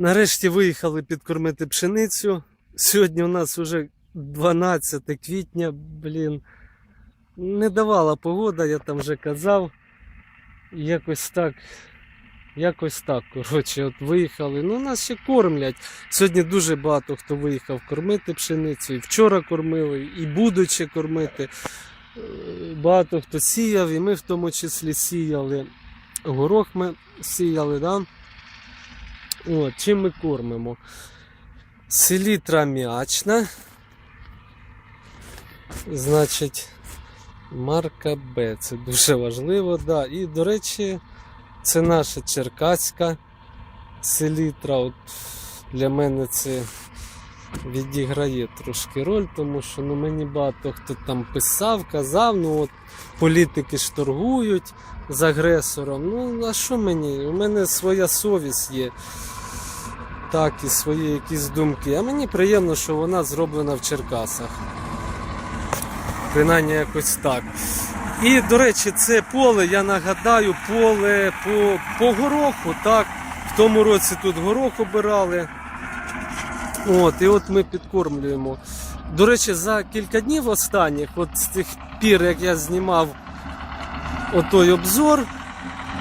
Нарешті виїхали підкормити пшеницю. Сьогодні у нас вже 12 квітня, блін. Не давала погода, я там вже казав. Якось так. Якось так, коротше, от виїхали. Ну, нас ще кормлять. Сьогодні дуже багато хто виїхав кормити пшеницю. І вчора кормили, і будуть ще кормити. Е, Багато хто сіяв, і ми в тому числі сіяли. Горох ми сіяли, да? От, чим ми кормимо? Селітра м'ячна. Значить, марка Б. Це дуже важливо, да. І, до речі, це наша черкаська селітра. От для мене це відіграє трошки роль, тому що ну, мені багато хто там писав, казав, ну от політики ж торгують з агресором. Ну, а що мені? У мене своя совість є. Так, і свої якісь думки. А мені приємно, що вона зроблена в Черкасах. Принаймні якось так. І, до речі, це поле, я нагадаю, поле по, по гороху. так. В тому році тут горох обирали. От, і от ми підкормлюємо. До речі, за кілька днів останніх, от з тих пір, як я знімав отой обзор,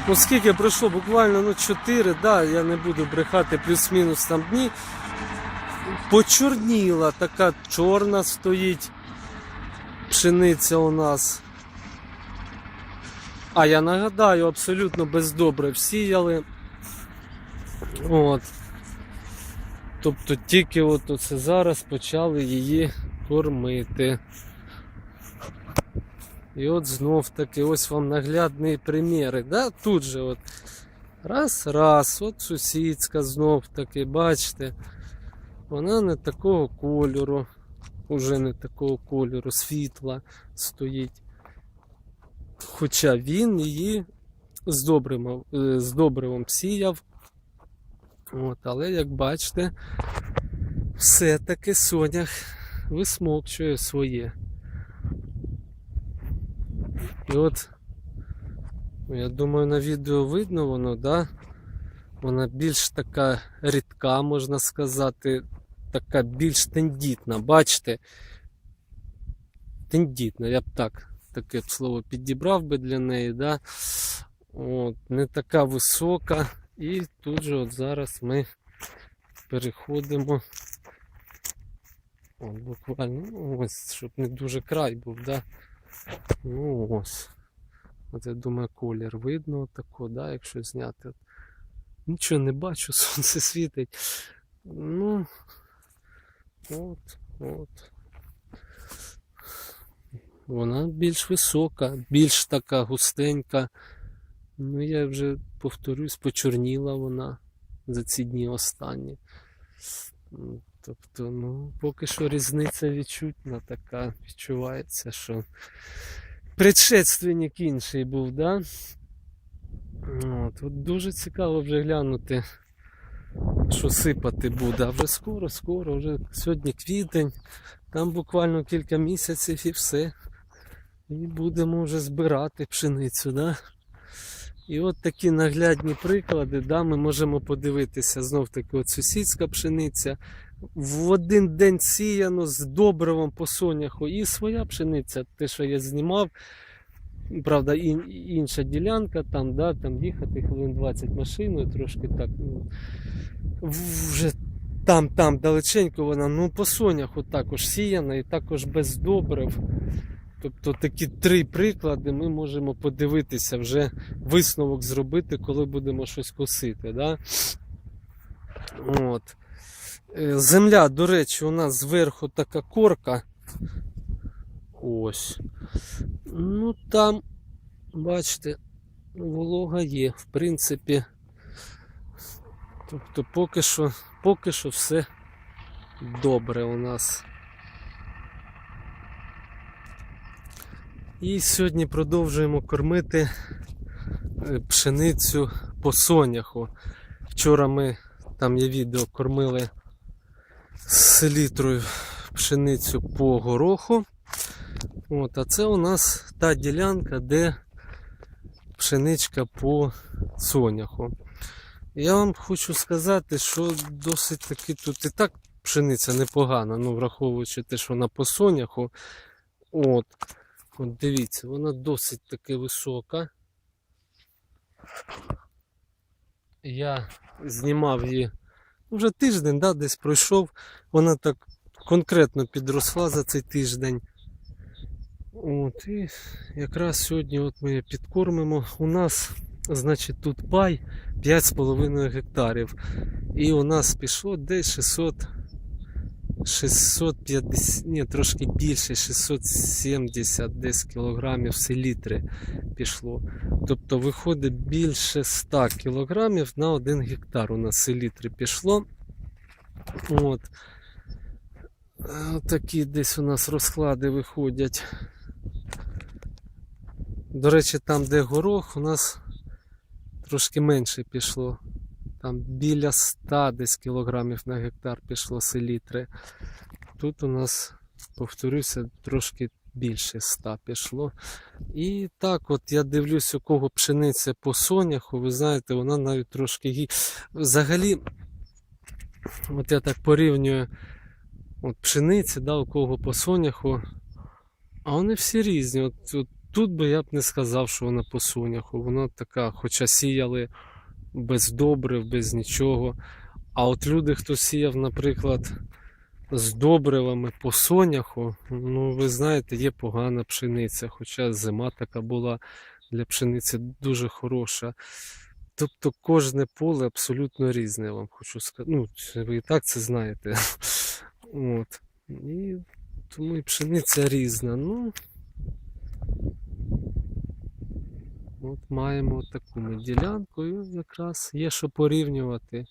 ну скільки пройшло, буквально ну, 4, да, я не буду брехати, плюс-мінус там дні. Почорніла, така чорна стоїть пшениця у нас. А я нагадаю, абсолютно бездобре всіяли. От. Тобто тільки от оце зараз почали її кормити. І от знов таки ось вам наглядні приміри. Да? Тут же от раз, раз, от сусідська знов таки, бачите, вона не такого кольору, уже не такого кольору, світла стоїть. Хоча він її з добривом, е, з добривом сіяв. От, але як бачите, все-таки сонях висмокчує своє. І от, ну, я думаю, на відео видно воно, да? Вона більш така рідка, можна сказати, така більш тендітна, бачите? Тендітна, я б так таке б слово підібрав би для неї, да? От, не така висока. І тут же от зараз ми переходимо. О, буквально ну, ось, щоб не дуже край був, да? Ну ось. От я думаю, колір видно тако, да, якщо зняти. Нічого не бачу, сонце світить. Ну от, от. Вона більш висока, більш така густенька. Ну, я вже повторюсь, почорніла вона за ці дні останні. Тобто, ну, поки що різниця відчутна така, відчувається, що предшественник інший був, да? От, от дуже цікаво вже глянути, що сипати буде. А вже скоро, скоро, вже сьогодні квітень, там буквально кілька місяців і все. І будемо вже збирати пшеницю, да? І от такі наглядні приклади, да, ми можемо подивитися знов таки от сусідська пшениця. В один день сіяно з добривом по соняху і своя пшениця, те, що я знімав. Правда, інша ділянка, там, да, там їхати хвилин 20 машиною, трошки так. Ну, вже там, там далеченько вона, ну по соняху також сіяна і також без добрив. Тобто такі три приклади ми можемо подивитися, вже висновок зробити, коли будемо щось косити. Да? От. Е, Земля, до речі, у нас зверху така корка. Ось. Ну там, бачите, волога є, в принципі. Тобто поки що, поки що все добре у нас. І сьогодні продовжуємо кормити е, пшеницю по соняху. Вчора ми, там є відео, кормили з селітрою пшеницю по гороху. От, а це у нас та ділянка, де пшеничка по соняху. Я вам хочу сказати, що досить таки тут і так пшениця непогана, ну враховуючи те, що вона по соняху. От, от дивіться, вона досить таки висока. Я знімав її вже тиждень, да, десь пройшов. Вона так конкретно підросла за цей тиждень. От, і якраз сьогодні от ми її підкормимо. У нас, значить, тут пай 5,5 гектарів. І у нас пішло десь 600, 650, ні, трошки більше, 670 десь кілограмів селітри пішло. Тобто виходить більше 100 кілограмів на 1 гектар у нас селітри пішло. От. Такі десь у нас розклади виходять. До речі, там, де горох, у нас трошки менше пішло. Там біля 100 десь кілограмів на гектар пішло селітри. Тут у нас, повторюся, трошки більше 100 пішло. І так, от я дивлюсь, у кого пшениця по соняху, ви знаєте, вона навіть трошки гі. Взагалі, от я так порівнюю от пшениці, да, у кого по соняху, а вони всі різні. От, от тут би я б не сказав, що вона по соняху. Вона така, хоча сіяли без добрив, без нічого. А от люди, хто сіяв, наприклад, з добривами по соняху, ну ви знаєте, є погана пшениця, хоча зима така була для пшениці дуже хороша. Тобто кожне поле абсолютно різне, я вам хочу сказати. Ну, ви і так це знаєте. От. І тому і пшениця різна. Ну, От маємо таку ми ділянку і якраз є що порівнювати.